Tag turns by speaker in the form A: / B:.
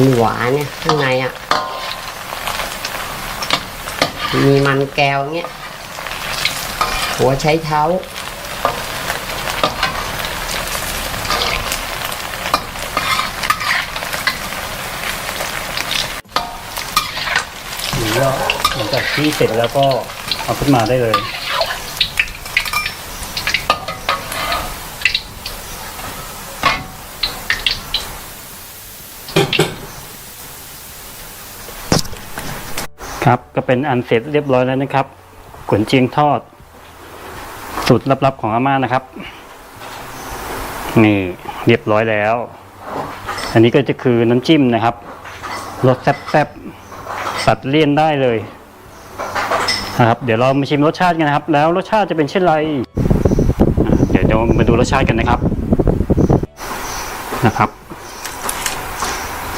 A: มันหวานเนี่ย ข้างในอะ มีมันแก้วเงี้ย หัวใช้เท้า
B: หรือว่าหลังจากที่เสร็จแล้วก็เอาขึ้นมาได้เลย ครับก็เป็นอันเสร็จเรียบร้อยแล้วนะครับกุนเจียงทอด สูตรลับๆของอาม่านะครับ นี่เรียบร้อยแล้ว อันนี้ก็จะคือน้ำจิ้มนะครับรสแซ่บๆตัดเลี่ยนได้เลยนะครับ เดี๋ยวเรามาชิมรสชาติกันนะครับ แล้วรสชาติจะเป็นเช่นไร เดี๋ยวเรามาดูรสชาติกันนะครับนะครับ